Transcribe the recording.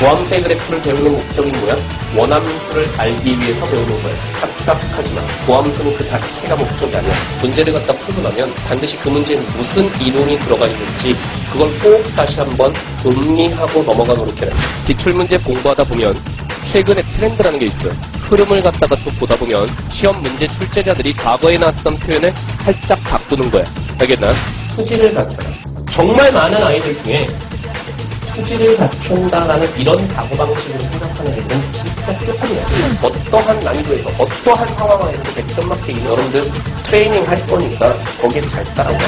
보암세 그래프를 배우는 목적이 뭐야? 원함수를 알기 위해서 배우는 거야. 착각하지 마. 보함수는 그 자체가 목적이 아니야. 문제를 갖다 풀고 나면 반드시 그 문제에 무슨 이론이 들어가 있는지 그걸 꼭 다시 한번 음미하고 넘어가 노력해라. 기출 문제 공부하다 보면 최근에 트렌드라는 게 있어요. 흐름을 갖다가 쭉 보다 보면 시험 문제 출제자들이 과거에 나왔던 표현을 살짝 바꾸는 거야. 알겠나? 투지를 갖춰라. 정말 많은 아이들 중에 투지를 갖춘다라는 이런 사고방식을 생각하는 애들은 진짜 조금이야. 어떠한 난이도에서, 어떠한 상황에서 100점 맞게 여러분들 트레이닝 할 거니까 거기에 잘 따라오라.